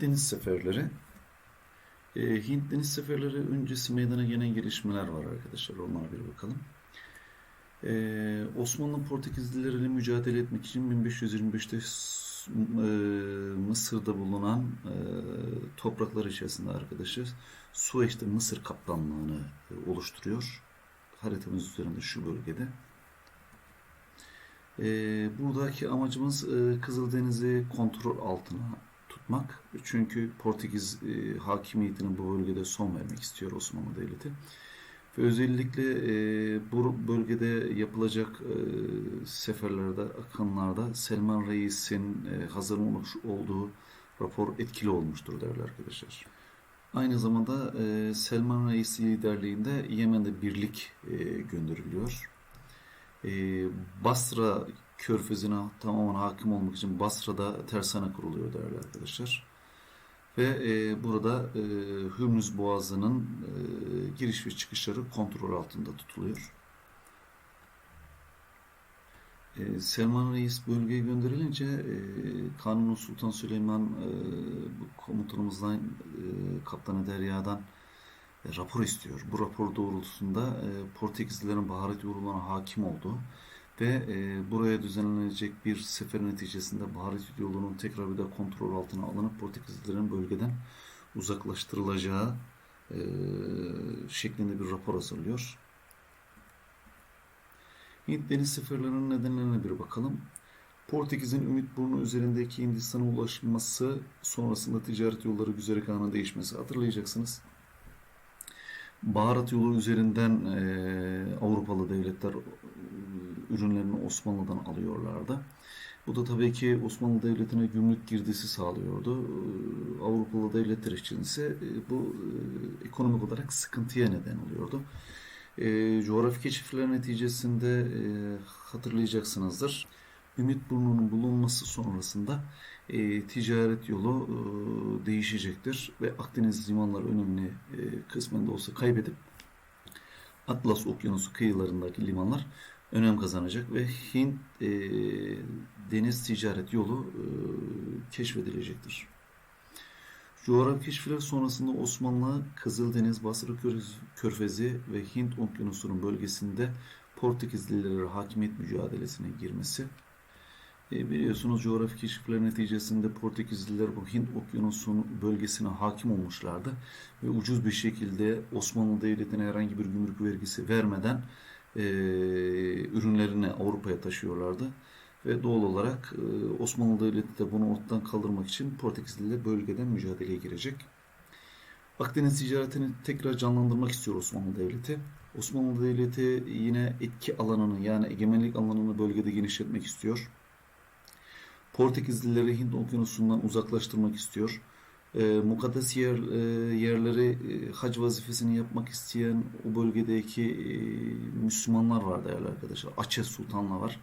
Deniz seferleri. Ee, Hint deniz seferleri öncesi meydana gelen gelişmeler var arkadaşlar. Onlara bir bakalım. Ee, Osmanlı Portekizlileriyle mücadele etmek için 1525'te S- e, Mısır'da bulunan e, topraklar içerisinde arkadaşı Sueç'te Mısır kaptanlığını e, oluşturuyor. Haritamız üzerinde şu bölgede. Ee, buradaki amacımız e, Kızıldeniz'i kontrol altına tutmak. Çünkü Portekiz e, hakimiyetinin bu bölgede son vermek istiyor Osmanlı Devleti. Ve özellikle e, bu bölgede yapılacak e, seferlerde, akınlarda Selman Reis'in e, hazırlamış olduğu rapor etkili olmuştur değerli arkadaşlar. Aynı zamanda e, Selman Reis liderliğinde Yemen'de birlik e, gönderiliyor. E, Basra körfezine tamamen hakim olmak için Basra'da tersane kuruluyor değerli arkadaşlar. Ve e, burada e, Hürmüz Boğazı'nın e, giriş ve çıkışları kontrol altında tutuluyor. E, Selman Reis bölgeye gönderilince e, Kanuni Sultan Süleyman e, bu komutanımızdan e, Kaptanı Derya'dan e, rapor istiyor. Bu rapor doğrultusunda e, Portekizlilerin baharat yoluna hakim olduğu ve e, buraya düzenlenecek bir sefer neticesinde baharat yolunun tekrar bir de kontrol altına alınıp Portekizlilerin bölgeden uzaklaştırılacağı e, şeklinde bir rapor hazırlıyor. Hint deniz seferlerinin nedenlerine bir bakalım. Portekiz'in Ümitburnu üzerindeki Hindistan'a ulaşması sonrasında ticaret yolları güzergahının değişmesi hatırlayacaksınız. Baharat yolu üzerinden e, Avrupalı devletler ürünlerini Osmanlı'dan alıyorlardı. Bu da tabii ki Osmanlı Devleti'ne gümrük girdisi sağlıyordu. E, Avrupalı devletler için ise bu e, ekonomik olarak sıkıntıya neden oluyordu. E, coğrafi keşifler neticesinde e, hatırlayacaksınızdır. Ümitburnu'nun bulunması sonrasında e, ticaret yolu e, değişecektir ve Akdeniz limanları önemli e, kısmen de olsa kaybedip Atlas Okyanusu kıyılarındaki limanlar önem kazanacak ve Hint e, deniz ticaret yolu e, keşfedilecektir. Coğrafi keşifler sonrasında Osmanlı Kızıldeniz, Basra Körfezi ve Hint Okyanusu'nun bölgesinde Portekizlilere hakimiyet mücadelesine girmesi e, biliyorsunuz coğrafi keşifler neticesinde Portekizliler bu Hint Okyanusu'nun bölgesine hakim olmuşlardı ve ucuz bir şekilde Osmanlı Devleti'ne herhangi bir gümrük vergisi vermeden e, ürünlerini Avrupa'ya taşıyorlardı. Ve doğal olarak e, Osmanlı Devleti de bunu ortadan kaldırmak için Portekizliler bölgeden mücadeleye girecek. Akdeniz ticaretini tekrar canlandırmak istiyor Osmanlı Devleti. Osmanlı Devleti yine etki alanını yani egemenlik alanını bölgede genişletmek istiyor. Portekizlileri Hint Okyanusu'ndan uzaklaştırmak istiyor. E, mukaddes yer, e, yerleri e, hac vazifesini yapmak isteyen o bölgedeki e, Müslümanlar var değerli arkadaşlar. Aceh Sultan'la var.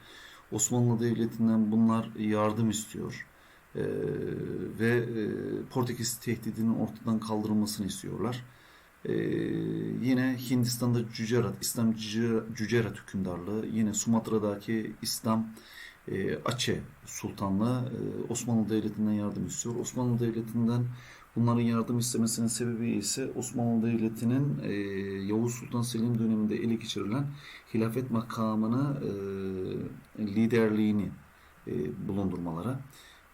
Osmanlı Devleti'nden bunlar yardım istiyor. E, ve e, Portekiz tehdidinin ortadan kaldırılmasını istiyorlar. E, yine Hindistan'da Cücerat, İslam Cücerat hükümdarlığı, yine Sumatra'daki İslam e, Aceh Sultanlığı e, Osmanlı Devleti'nden yardım istiyor. Osmanlı Devleti'nden bunların yardım istemesinin sebebi ise Osmanlı Devleti'nin e, Yavuz Sultan Selim döneminde ele geçirilen hilafet makamını e, liderliğini e, bulundurmaları.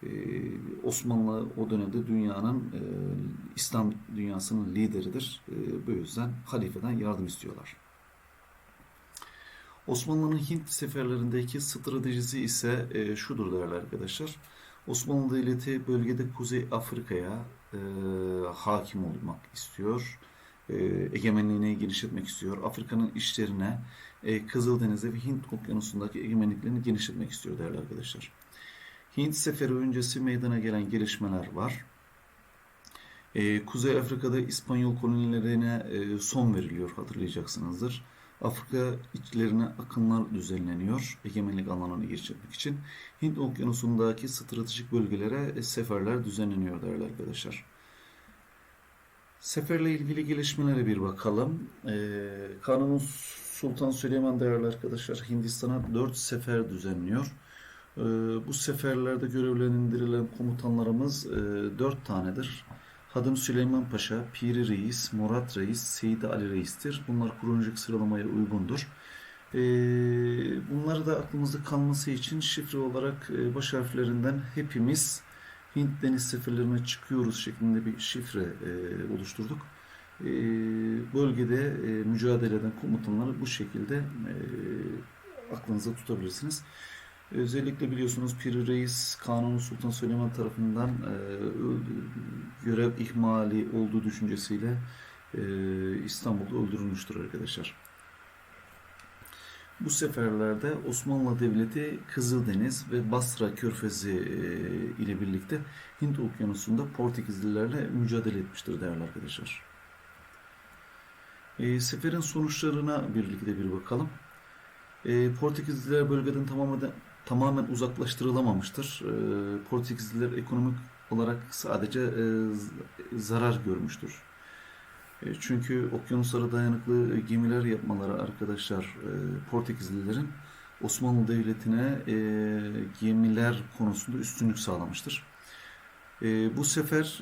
E, Osmanlı o dönemde dünyanın e, İslam dünyasının lideridir. E, bu yüzden halifeden yardım istiyorlar. Osmanlı'nın Hint seferlerindeki stratejisi ise e, şudur değerli arkadaşlar. Osmanlı Devleti bölgede Kuzey Afrika'ya e, hakim olmak istiyor. E, egemenliğini genişletmek istiyor. Afrika'nın işlerine e, Kızıldeniz'e ve Hint Okyanusu'ndaki egemenliklerini genişletmek istiyor değerli arkadaşlar. Hint seferi öncesi meydana gelen gelişmeler var. E, Kuzey Afrika'da İspanyol kolonilerine e, son veriliyor hatırlayacaksınızdır. Afrika içlerine akınlar düzenleniyor egemenlik alanını genişletmek için. Hint Okyanusu'ndaki stratejik bölgelere seferler düzenleniyor değerli arkadaşlar. Seferle ilgili gelişmelere bir bakalım. Ee, Kanuni Sultan Süleyman değerli arkadaşlar Hindistan'a 4 sefer düzenliyor. Ee, Bu seferlerde görevlendirilen komutanlarımız e, dört tanedir. Hadım Süleyman Paşa, Piri Reis, Murat Reis, Seyit Ali Reis'tir. Bunlar kronolojik sıralamaya uygundur. Ee, Bunları da aklımızda kalması için şifre olarak e, baş harflerinden hepimiz Hint deniz seferlerine çıkıyoruz şeklinde bir şifre e, oluşturduk. E, Bölgede e, mücadele eden komutanları bu şekilde aklınızda tutabilirsiniz. Özellikle biliyorsunuz Piri Reis Kanuni Sultan Süleyman tarafından e, görev ihmali olduğu düşüncesiyle e, İstanbul'da öldürülmüştür arkadaşlar. Bu seferlerde Osmanlı Devleti Kızıldeniz ve Basra Körfezi e, ile birlikte Hint Okyanusu'nda Portekizlilerle mücadele etmiştir değerli arkadaşlar. E, seferin sonuçlarına birlikte bir bakalım. E, Portekizliler bölgeden tamamen tamamen uzaklaştırılamamıştır. E, Portekizliler ekonomik olarak sadece e, zarar görmüştür. E, Çünkü okyanuslara dayanıklı gemiler yapmaları arkadaşlar e, Portekizlilerin Osmanlı Devleti'ne e, gemiler konusunda üstünlük sağlamıştır. E, Bu sefer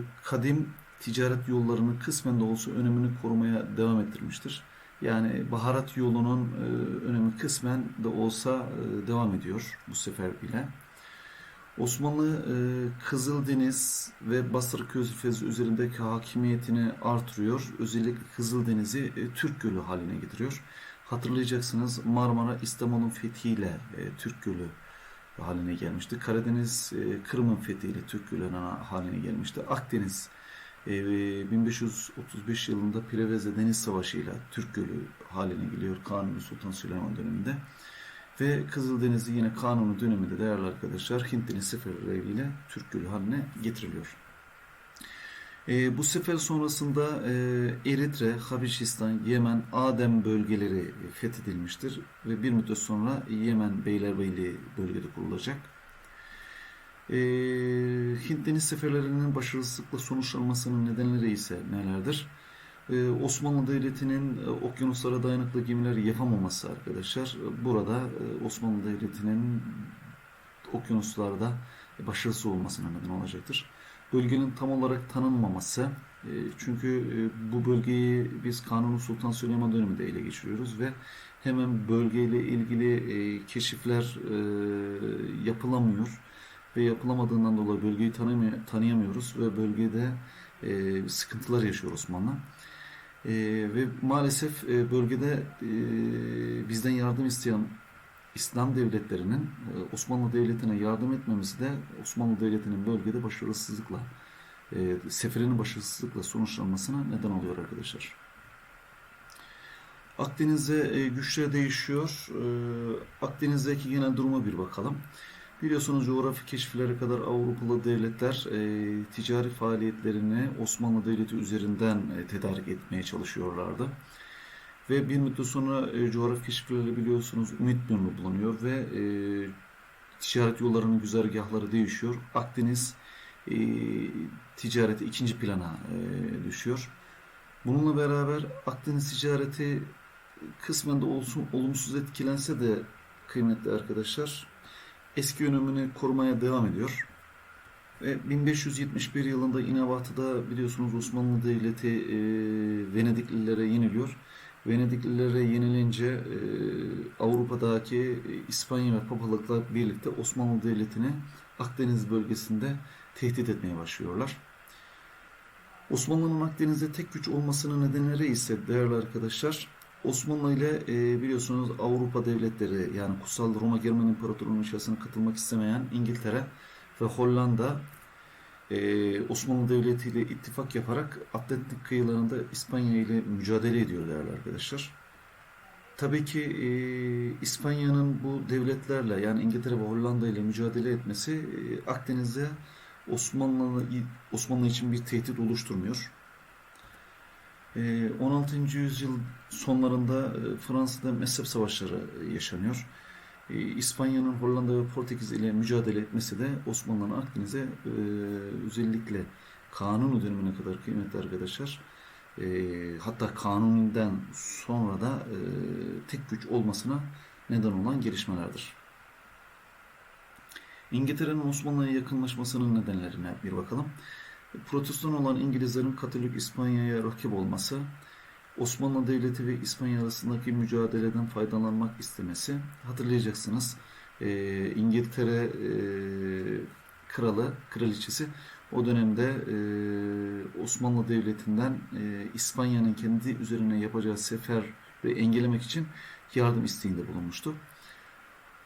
e, kadim ticaret yollarını kısmen de olsa önemini korumaya devam ettirmiştir. Yani baharat yolunun e, önemi kısmen de olsa e, devam ediyor bu sefer bile. Osmanlı e, Kızıldeniz ve Basra Körfezi üzerindeki hakimiyetini artırıyor. Özellikle Kızıldeniz'i Türk Gölü haline getiriyor. Hatırlayacaksınız Marmara İstanbul'un fethiyle Türk Gölü haline gelmişti. Karadeniz Kırım'ın fethiyle Türk Gölü haline gelmişti. Akdeniz 1535 yılında Preveze Deniz Savaşı ile Türk Gölü haline geliyor Kanuni Sultan Süleyman döneminde. Ve Kızıldeniz'i yine Kanuni döneminde değerli arkadaşlar Hint Deniz seferleriyle Türk Gölü haline getiriliyor. E, bu sefer sonrasında e, Eritre, Habeşistan, Yemen, Adem bölgeleri fethedilmiştir ve bir müddet sonra Yemen Beylerbeyliği bölgede kurulacak. E, Hint deniz seferlerinin başarısızlıkla sonuçlanmasının nedenleri ise nelerdir? E, Osmanlı Devleti'nin e, okyanuslara dayanıklı gemiler yapamaması arkadaşlar. Burada e, Osmanlı Devleti'nin okyanuslarda başarısız olmasına neden olacaktır. Bölgenin tam olarak tanınmaması, e, çünkü e, bu bölgeyi biz Kanuni Sultan Süleyman döneminde ele geçiriyoruz ve hemen bölgeyle ilgili e, keşifler yapılamıyor ve yapılamadığından dolayı bölgeyi tanıyamıyoruz ve bölgede e, sıkıntılar yaşıyor Osmanlı. E, ve maalesef e, bölgede e, bizden yardım isteyen İslam devletlerinin e, Osmanlı Devleti'ne yardım etmemesi de Osmanlı Devleti'nin bölgede başarısızlıkla, e, seferinin başarısızlıkla sonuçlanmasına neden oluyor arkadaşlar. Akdeniz'de e, güçler değişiyor. E, Akdeniz'deki genel duruma bir bakalım. Biliyorsunuz coğrafi keşiflere kadar Avrupalı devletler e, ticari faaliyetlerini Osmanlı Devleti üzerinden e, tedarik etmeye çalışıyorlardı. Ve bir müddet sonra e, coğrafi keşiflerle biliyorsunuz Ümit Burnu bulunuyor ve e, ticaret yollarının güzergahları değişiyor. Akdeniz e, ticareti ikinci plana e, düşüyor. Bununla beraber Akdeniz ticareti kısmen de olsun olumsuz etkilense de kıymetli arkadaşlar eski önemini korumaya devam ediyor. Ve 1571 yılında İnevatı'da biliyorsunuz Osmanlı Devleti e, Venediklilere yeniliyor. Venediklilere yenilince e, Avrupa'daki İspanya ve Papalıkla birlikte Osmanlı Devleti'ni Akdeniz bölgesinde tehdit etmeye başlıyorlar. Osmanlı'nın Akdeniz'de tek güç olmasının nedenleri ise değerli arkadaşlar Osmanlı ile e, biliyorsunuz Avrupa devletleri yani Kutsal Roma Germen İmparatorluğu'nun içerisine katılmak istemeyen İngiltere ve Hollanda e, Osmanlı Devleti ile ittifak yaparak Atlantik kıyılarında İspanya ile mücadele ediyor değerli arkadaşlar. Tabii ki e, İspanya'nın bu devletlerle yani İngiltere ve Hollanda ile mücadele etmesi e, Akdeniz'de Osmanlı Osmanlı için bir tehdit oluşturmuyor. E, 16. yüzyıl sonlarında e, Fransa'da mezhep savaşları yaşanıyor. E, İspanya'nın Hollanda ve Portekiz ile mücadele etmesi de Osmanlı'nın Akdeniz'e e, özellikle Kanuni dönemine kadar kıymetli arkadaşlar e, hatta Kanuni'den sonra da e, tek güç olmasına neden olan gelişmelerdir. İngiltere'nin Osmanlı'ya yakınlaşmasının nedenlerine bir bakalım. Protestan olan İngilizlerin Katolik İspanya'ya rakip olması, Osmanlı Devleti ve İspanya arasındaki mücadeleden faydalanmak istemesi. Hatırlayacaksınız e, İngiltere e, kralı, kraliçesi o dönemde e, Osmanlı Devleti'nden e, İspanya'nın kendi üzerine yapacağı sefer ve engellemek için yardım isteğinde bulunmuştu.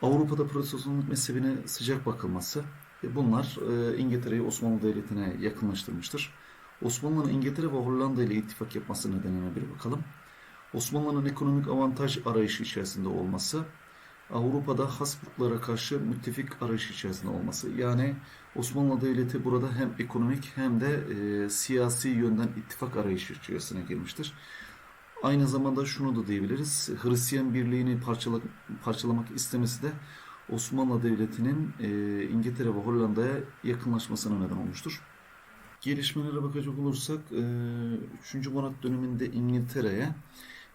Avrupa'da Protestanlık mezhebine sıcak bakılması bunlar e, İngiltere'yi Osmanlı Devleti'ne yakınlaştırmıştır. Osmanlı'nın İngiltere ve Hollanda ile ittifak yapması nedenine bir bakalım. Osmanlı'nın ekonomik avantaj arayışı içerisinde olması, Avrupa'da Habsburglara karşı müttefik arayışı içerisinde olması. Yani Osmanlı Devleti burada hem ekonomik hem de e, siyasi yönden ittifak arayışı içerisine girmiştir. Aynı zamanda şunu da diyebiliriz. Hristiyan birliğini parçala, parçalamak istemesi de Osmanlı Devleti'nin e, İngiltere ve Hollanda'ya yakınlaşmasına neden olmuştur. Gelişmelere bakacak olursak e, 3. Murat döneminde İngiltere'ye,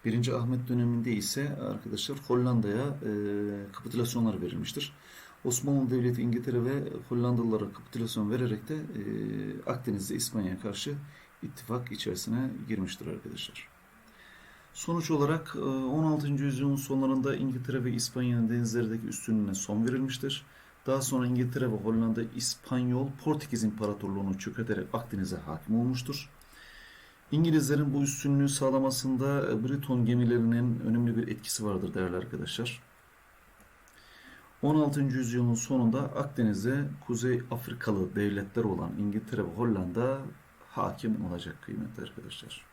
1. Ahmet döneminde ise arkadaşlar Hollanda'ya e, kapitülasyonlar verilmiştir. Osmanlı Devleti İngiltere ve Hollandalılara kapitülasyon vererek de e, Akdeniz'de İspanya'ya karşı ittifak içerisine girmiştir arkadaşlar. Sonuç olarak e, 16. yüzyılın sonlarında İngiltere ve İspanya'nın denizlerdeki üstünlüğüne son verilmiştir. Daha sonra İngiltere ve Hollanda İspanyol Portekiz İmparatorluğunu çökerterek Akdeniz'e hakim olmuştur. İngilizlerin bu üstünlüğü sağlamasında e, Briton gemilerinin önemli bir etkisi vardır değerli arkadaşlar. 16. yüzyılın sonunda Akdeniz'e Kuzey Afrikalı devletler olan İngiltere ve Hollanda hakim olacak kıymetli arkadaşlar.